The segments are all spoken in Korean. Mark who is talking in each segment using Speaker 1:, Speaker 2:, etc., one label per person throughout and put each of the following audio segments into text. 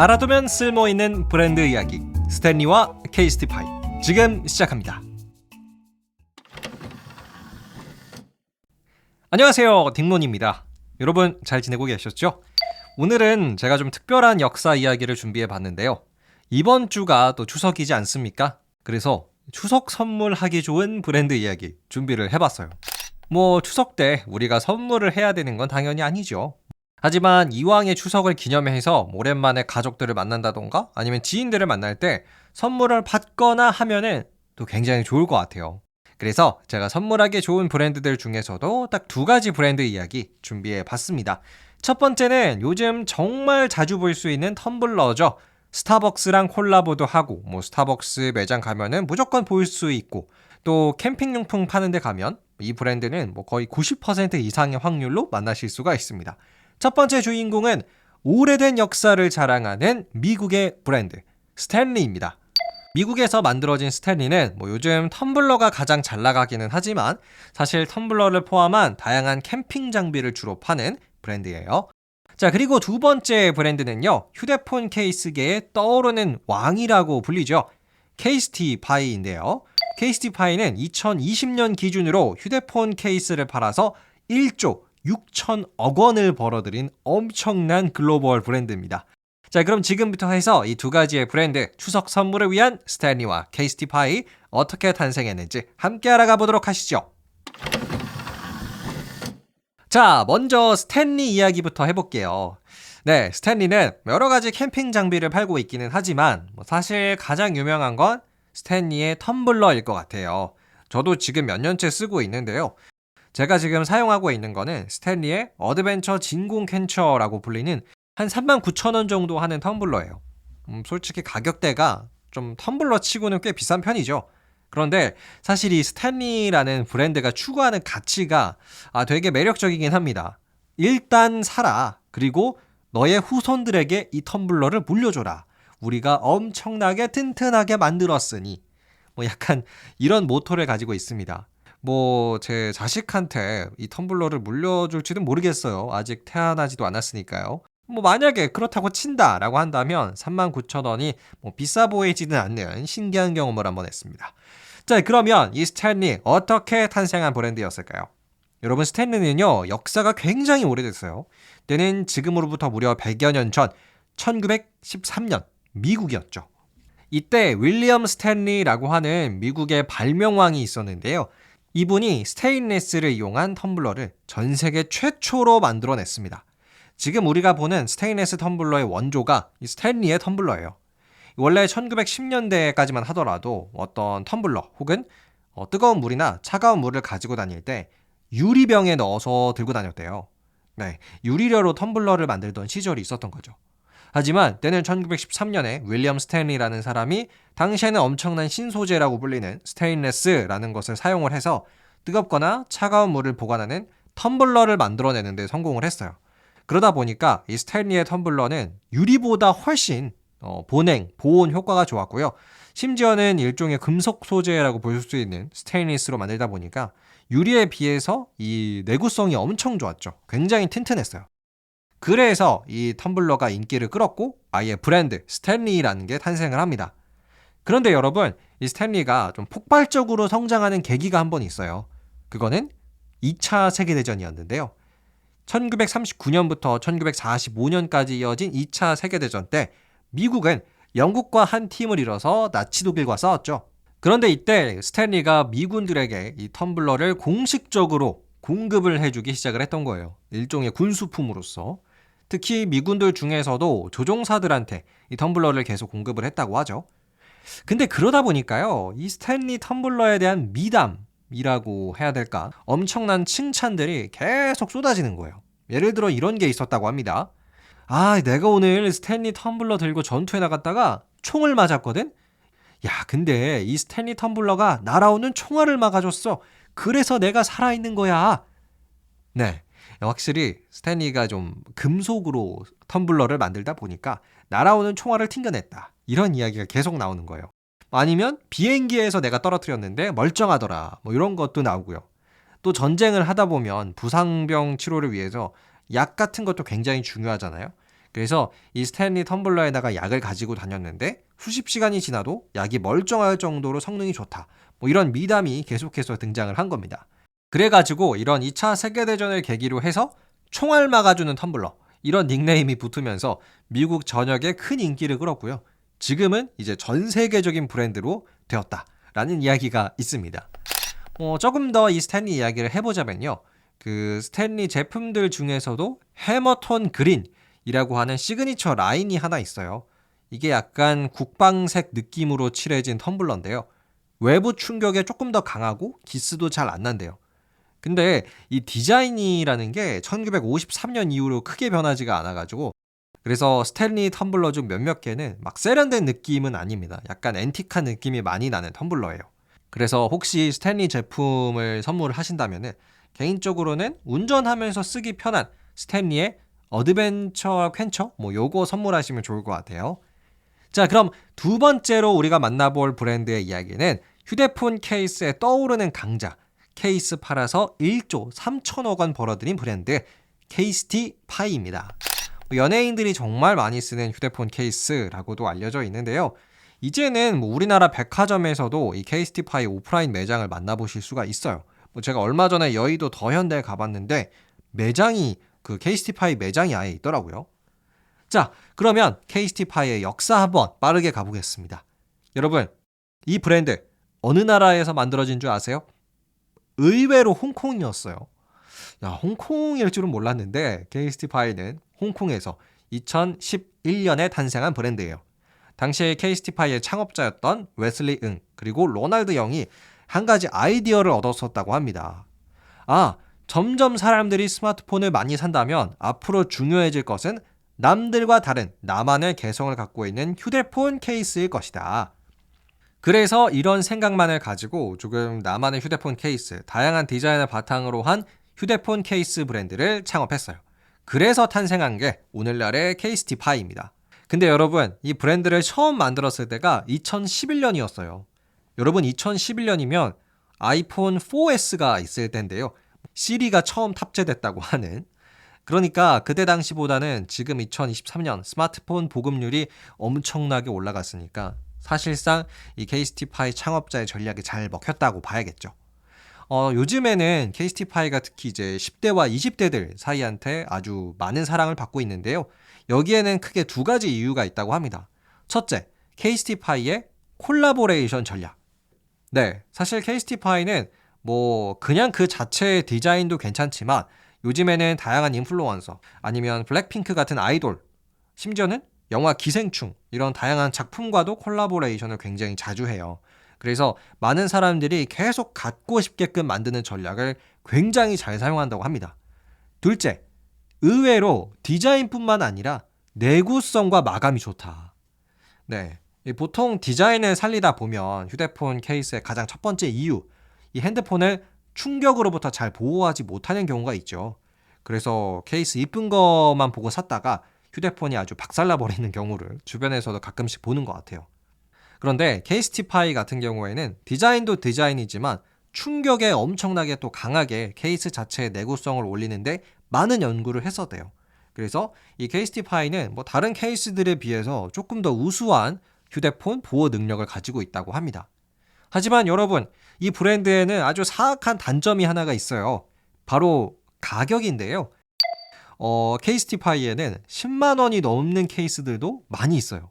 Speaker 1: 알아두면 쓸모있는 브랜드 이야기 스탠리와 케이스티 파이 지금 시작합니다. 안녕하세요 딩몬입니다. 여러분 잘 지내고 계셨죠? 오늘은 제가 좀 특별한 역사 이야기를 준비해 봤는데요. 이번 주가 또 추석이지 않습니까? 그래서 추석 선물하기 좋은 브랜드 이야기 준비를 해봤어요. 뭐 추석 때 우리가 선물을 해야 되는 건 당연히 아니죠. 하지만 이왕의 추석을 기념해서 오랜만에 가족들을 만난다던가 아니면 지인들을 만날 때 선물을 받거나 하면은 또 굉장히 좋을 것 같아요. 그래서 제가 선물하기 좋은 브랜드들 중에서도 딱 두 가지 브랜드 이야기 준비해 봤습니다. 첫 번째는 요즘 정말 자주 볼 수 있는 텀블러죠. 스타벅스랑 콜라보도 하고 뭐 스타벅스 매장 가면은 무조건 볼 수 있고 또 캠핑용품 파는 데 가면 이 브랜드는 뭐 거의 90% 이상의 확률로 만나실 수가 있습니다. 첫 번째 주인공은 오래된 역사를 자랑하는 미국의 브랜드 스탠리입니다. 미국에서 만들어진 스탠리는 뭐 요즘 텀블러가 가장 잘 나가기는 하지만 사실 텀블러를 포함한 다양한 캠핑 장비를 주로 파는 브랜드예요. 자, 그리고 두 번째 브랜드는요. 휴대폰 케이스계의 떠오르는 왕이라고 불리죠. 케이스티 파이인데요. 케이스티 파이는 2020년 기준으로 휴대폰 케이스를 팔아서 1조 6천억 원을 벌어들인 엄청난 글로벌 브랜드입니다. 자, 그럼 지금부터 해서 이 두 가지의 브랜드 추석 선물을 위한 스탠리와 케이스티 파이 어떻게 탄생했는지 함께 알아가 보도록 하시죠. 자, 먼저 스탠리 이야기부터 해볼게요. 네, 스탠리는 여러 가지 캠핑 장비를 팔고 있기는 하지만 뭐 사실 가장 유명한 건 스탠리의 텀블러일 것 같아요. 저도 지금 몇 년째 쓰고 있는데요. 제가 지금 사용하고 있는 거는 스탠리의 어드벤처 진공 캔처라고 불리는 한 3만 9천 원 정도 하는 텀블러예요. 음, 솔직히 가격대가 좀 텀블러 치고는 꽤 비싼 편이죠. 그런데 사실 이 스탠리라는 브랜드가 추구하는 가치가 아, 되게 매력적이긴 합니다. 일단 사라. 그리고 너의 후손들에게 이 텀블러를 물려줘라. 우리가 엄청나게 튼튼하게 만들었으니. 뭐 약간 이런 모토를 가지고 있습니다. 뭐 제 자식한테 이 텀블러를 물려줄지는 모르겠어요. 아직 태어나지도 않았으니까요. 뭐 만약에 그렇다고 친다라고 한다면 39,000원이 뭐 비싸 보이지는 않는 신기한 경험을 한번 했습니다. 자, 그러면 이 스탠리 어떻게 탄생한 브랜드였을까요? 여러분 스탠리는요 역사가 굉장히 오래됐어요. 때는 지금으로부터 무려 100여 년 전 1913년 미국이었죠. 이때 윌리엄 스탠리라고 하는 미국의 발명왕이 있었는데요. 이분이 스테인레스를 이용한 텀블러를 전 세계 최초로 만들어냈습니다. 지금 우리가 보는 스테인레스 텀블러의 원조가 이 스탠리의 텀블러예요. 원래 1910년대까지만 하더라도 어떤 텀블러 혹은 어, 뜨거운 물이나 차가운 물을 가지고 다닐 때 유리병에 넣어서 들고 다녔대요. 네, 유리려로 텀블러를 만들던 시절이 있었던 거죠. 하지만 때는 1913년에 윌리엄 스탠리라는 사람이 당시에는 엄청난 신소재라고 불리는 스테인레스라는 것을 사용을 해서 뜨겁거나 차가운 물을 보관하는 텀블러를 만들어내는 데 성공을 했어요. 그러다 보니까 이 스탠리의 텀블러는 유리보다 훨씬 어, 보냉, 보온 효과가 좋았고요. 심지어는 일종의 금속 소재라고 볼 수 있는 스테인리스로 만들다 보니까 유리에 비해서 이 내구성이 엄청 좋았죠. 굉장히 튼튼했어요. 그래서 이 텀블러가 인기를 끌었고 아예 브랜드 스탠리라는 게 탄생을 합니다. 그런데 여러분, 이 스탠리가 좀 폭발적으로 성장하는 계기가 한 번 있어요. 그거는 2차 세계대전이었는데요. 1939년부터 1945년까지 이어진 2차 세계대전 때 미국은 영국과 한 팀을 이뤄서 나치 독일과 싸웠죠. 그런데 이때 스탠리가 미군들에게 이 텀블러를 공식적으로 공급을 해주기 시작을 했던 거예요. 일종의 군수품으로서. 특히 미군들 중에서도 조종사들한테 이 텀블러를 계속 공급을 했다고 하죠. 근데 그러다 보니까요, 이 스탠리 텀블러에 대한 미담이라고 해야 될까? 엄청난 칭찬들이 계속 쏟아지는 거예요. 예를 들어 이런 게 있었다고 합니다. 아, 내가 오늘 스탠리 텀블러 들고 전투에 나갔다가 총을 맞았거든? 야, 근데 이 스탠리 텀블러가 날아오는 총알을 막아줬어. 그래서 내가 살아있는 거야. 네. 확실히 스탠리가 좀 금속으로 텀블러를 만들다 보니까 날아오는 총알을 튕겨냈다. 이런 이야기가 계속 나오는 거예요. 아니면 비행기에서 내가 떨어뜨렸는데 멀쩡하더라. 뭐 이런 것도 나오고요. 또 전쟁을 하다 보면 부상병 치료를 위해서 약 같은 것도 굉장히 중요하잖아요. 그래서 이 스탠리 텀블러에다가 약을 가지고 다녔는데 수십 시간이 지나도 약이 멀쩡할 정도로 성능이 좋다. 뭐 이런 미담이 계속해서 등장을 한 겁니다. 그래가지고 이런 2차 세계대전을 계기로 해서 총알 막아주는 텀블러 이런 닉네임이 붙으면서 미국 전역에 큰 인기를 끌었고요. 지금은 이제 전 세계적인 브랜드로 되었다라는 이야기가 있습니다. 뭐 조금 더 이 스탠리 이야기를 해보자면요. 그 스탠리 제품들 중에서도 해머톤 그린이라고 하는 시그니처 라인이 하나 있어요. 이게 약간 국방색 느낌으로 칠해진 텀블러인데요. 외부 충격에 조금 더 강하고 기스도 잘 안 난대요. 근데 이 디자인이라는 게 1953년 이후로 크게 변하지가 않아가지고 그래서 스탠리 텀블러 중 몇몇 개는 막 세련된 느낌은 아닙니다. 약간 앤틱한 느낌이 많이 나는 텀블러예요. 그래서 혹시 스탠리 제품을 선물하신다면은 개인적으로는 운전하면서 쓰기 편한 스탠리의 어드벤처 퀸처 뭐 요거 선물하시면 좋을 것 같아요. 자, 그럼 두 번째로 우리가 만나볼 브랜드의 이야기는 휴대폰 케이스에 떠오르는 강자 케이스 팔아서 1조 3천억 원 벌어들인 브랜드 케이스티 파이입니다. 연예인들이 정말 많이 쓰는 휴대폰 케이스라고도 알려져 있는데요. 이제는 뭐 우리나라 백화점에서도 이 케이스티 파이 오프라인 매장을 만나보실 수가 있어요. 뭐 제가 얼마 전에 여의도 더현대에 가봤는데 매장이 그 케이스티 파이 매장이 아예 있더라고요. 자, 그러면 케이스티 파이의 역사 한번 빠르게 가보겠습니다. 여러분, 이 브랜드 어느 나라에서 만들어진 줄 아세요? 의외로 홍콩이었어요. 야, 홍콩일 줄은 몰랐는데 케이스티 파이는 홍콩에서 2011년에 탄생한 브랜드예요. 당시에 케이스티 파이의 창업자였던 웨슬리 응 그리고 로날드 영이 한 가지 아이디어를 얻었었다고 합니다. 아, 점점 사람들이 스마트폰을 많이 산다면 앞으로 중요해질 것은 남들과 다른 나만의 개성을 갖고 있는 휴대폰 케이스일 것이다. 그래서 이런 생각만을 가지고 조금 나만의 휴대폰 케이스, 다양한 디자인을 바탕으로 한 휴대폰 케이스 브랜드를 창업했어요. 그래서 탄생한 게 오늘날의 케이스티 파이입니다. 근데 여러분, 이 브랜드를 처음 만들었을 때가 2011년이었어요. 여러분, 2011년이면 아이폰 4S가 있을 텐데요. 시리가 처음 탑재됐다고 하는. 그러니까 그때 당시보다는 지금 2023년 스마트폰 보급률이 엄청나게 올라갔으니까 사실상 이 케이스티파이 창업자의 전략이 잘 먹혔다고 봐야겠죠. 어, 요즘에는 케이스티파이가 특히 이제 10대와 20대들 사이한테 아주 많은 사랑을 받고 있는데요. 여기에는 크게 두 가지 이유가 있다고 합니다. 첫째, 케이스티파이의 콜라보레이션 전략. 네, 사실 케이스티파이는 뭐 그냥 그 자체의 디자인도 괜찮지만 요즘에는 다양한 인플루언서 아니면 블랙핑크 같은 아이돌 심지어는 영화 기생충 이런 다양한 작품과도 콜라보레이션을 굉장히 자주 해요. 그래서 많은 사람들이 계속 갖고 싶게끔 만드는 전략을 굉장히 잘 사용한다고 합니다. 둘째, 의외로 디자인뿐만 아니라 내구성과 마감이 좋다. 네. 보통 디자인을 살리다 보면 휴대폰 케이스의 가장 첫 번째 이유, 이 핸드폰을 충격으로부터 잘 보호하지 못하는 경우가 있죠. 그래서 케이스 이쁜 것만 보고 샀다가 휴대폰이 아주 박살나 버리는 경우를 주변에서도 가끔씩 보는 것 같아요. 그런데 케이스티 파이 같은 경우에는 디자인도 디자인이지만 충격에 엄청나게 또 강하게 케이스 자체의 내구성을 올리는데 많은 연구를 했었대요. 그래서 이 케이스티 파이는 뭐 다른 케이스들에 비해서 조금 더 우수한 휴대폰 보호 능력을 가지고 있다고 합니다. 하지만 여러분, 이 브랜드에는 아주 사악한 단점이 하나가 있어요. 바로 가격인데요. 어, 케이스티파이에는 10만 원이 넘는 케이스들도 많이 있어요.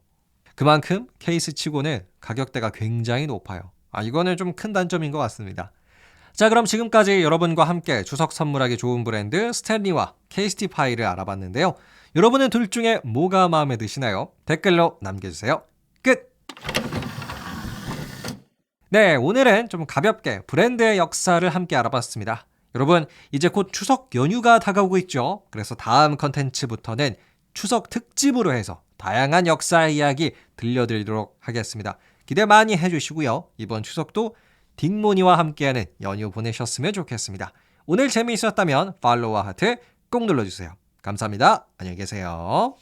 Speaker 1: 그만큼 케이스 치고는 가격대가 굉장히 높아요. 아, 이거는 좀 큰 단점인 것 같습니다. 자, 그럼 지금까지 여러분과 함께 추석 선물하기 좋은 브랜드 스탠리와 케이스티파이를 알아봤는데요. 여러분은 둘 중에 뭐가 마음에 드시나요? 댓글로 남겨주세요. 끝! 네, 오늘은 좀 가볍게 브랜드의 역사를 함께 알아봤습니다. 여러분, 이제 곧 추석 연휴가 다가오고 있죠. 그래서 다음 컨텐츠부터는 추석 특집으로 해서 다양한 역사 이야기 들려드리도록 하겠습니다. 기대 많이 해주시고요. 이번 추석도 딩모니와 함께하는 연휴 보내셨으면 좋겠습니다. 오늘 재미있었다면 팔로우와 하트 꼭 눌러주세요. 감사합니다. 안녕히 계세요.